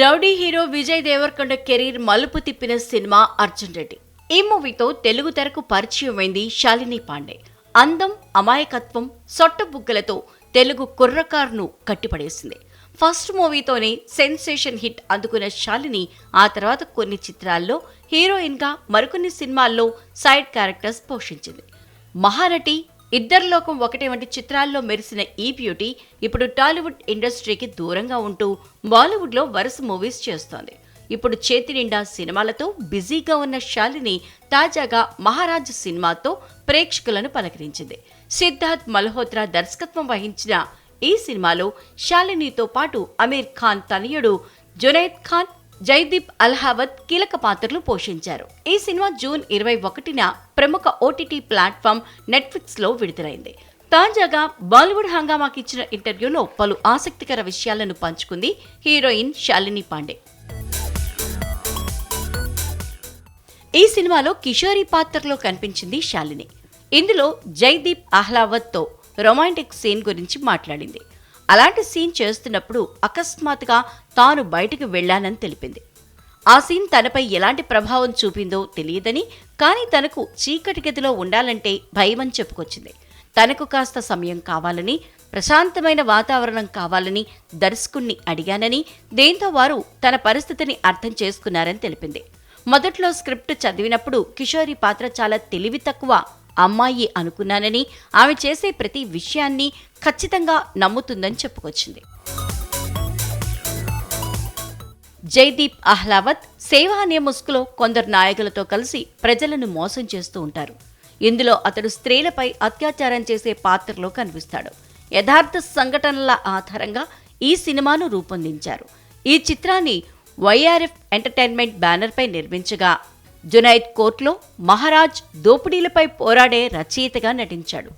Rowdy hero Vijay Devarakonda career మలుపు తిప్పిన cinema Arjun Reddy. ఈ మూవీతో తెలుగు తెరకు పరిచయమైంది శాలిని పాండే. అందం అమాయకత్వం సొట్ట బుగ్గలతో తెలుగు కుర్రకారును కట్టిపడేసింది. ఫస్ట్ మూవీతోనే సెన్సేషన్ హిట్ అందుకున్న శాలిని ఆ తర్వాత కొన్ని చిత్రాల్లో హీరోయిన్గా మరికొన్ని సినిమాల్లో సైడ్ క్యారెక్టర్స్ పోషించింది. మహానటి ఇద్దరు లోకం ఒకటే వంటి చిత్రాల్లో మెరిసిన ఈ బ్యూటీ ఇప్పుడు టాలీవుడ్ ఇండస్ట్రీకి దూరంగా ఉంటూ బాలీవుడ్లో వరుస మూవీస్ చేస్తోంది. ఇప్పుడు చేతి నిండా సినిమాలతో బిజీగా ఉన్న శాలిని తాజాగా మహారాజ్ సినిమాతో ప్రేక్షకులను పలకరించింది. సిద్ధార్థ్ మల్హోత్రా దర్శకత్వం వహించిన ఈ సినిమాలో శాలినితో పాటు అమీర్ ఖాన్ తనయుడు జునైద్ ఖాన్ జైదీప్ అల్హావత్ కీలక పాత్రలు పోషించారు. ఈ సినిమా జూన్ ఇరవై ఒకటిన ప్రముఖ ఓటీటీ ప్లాట్ఫామ్ నెట్ఫ్లిక్స్లో విడుదలైంది. తాజాగా బాలీవుడ్ హంగామాకి ఇచ్చిన ఇంటర్వ్యూలో పలు ఆసక్తికర విషయాలను పంచుకుంది హీరోయిన్ శాలిని పాండే. ఈ సినిమాలో కిషోరి పాత్రలో కనిపించింది శాలిని. ఇందులో జైదీప్ అహ్లావత్తో రొమాంటిక్ సీన్ గురించి మాట్లాడింది. అలాంటి సీన్ చేస్తున్నప్పుడు అకస్మాత్తుగా తాను బయటకు వెళ్ళానని తెలిపింది. ఆ సీన్ తనపై ఎలాంటి ప్రభావం చూపిందో తెలియదని కానీ తనకు చీకటి గదిలో ఉండాలంటే భయమని చెప్పుకొచ్చింది. తనకు కాస్త సమయం కావాలని ప్రశాంతమైన వాతావరణం కావాలని దర్శకుణ్ణి అడిగానని దేంతో వారు తన పరిస్థితిని అర్థం చేసుకున్నారని తెలిపింది. మొదట్లో స్క్రిప్ట్ చదివినప్పుడు కిషోరి పాత్ర చాలా తెలివి తక్కువ అమ్మాయి అనుకున్నానని ఆమె చేసే ప్రతి విషయాన్ని ఖచ్చితంగా నమ్ముతుందని చెప్పుకొచ్చింది. జైదీప్ అహ్లావత్ సేవా అనే ముసుగులో కొందరు నాయకులతో కలిసి ప్రజలను మోసం చేస్తూ ఉంటారు. ఇందులో అతడు స్త్రీలపై అత్యాచారం చేసే పాత్రలో కనిపిస్తాడు. యథార్థ సంఘటనల ఆధారంగా ఈ సినిమాను రూపొందించారు. ఈ చిత్రాన్ని వైఆర్ఎఫ్ ఎంటర్టైన్మెంట్ బ్యానర్పై నిర్మించగా జునైద్ కోర్టులో మహారాజ్ దోపిడీలపై పోరాడే రచయితగా నటించాడు.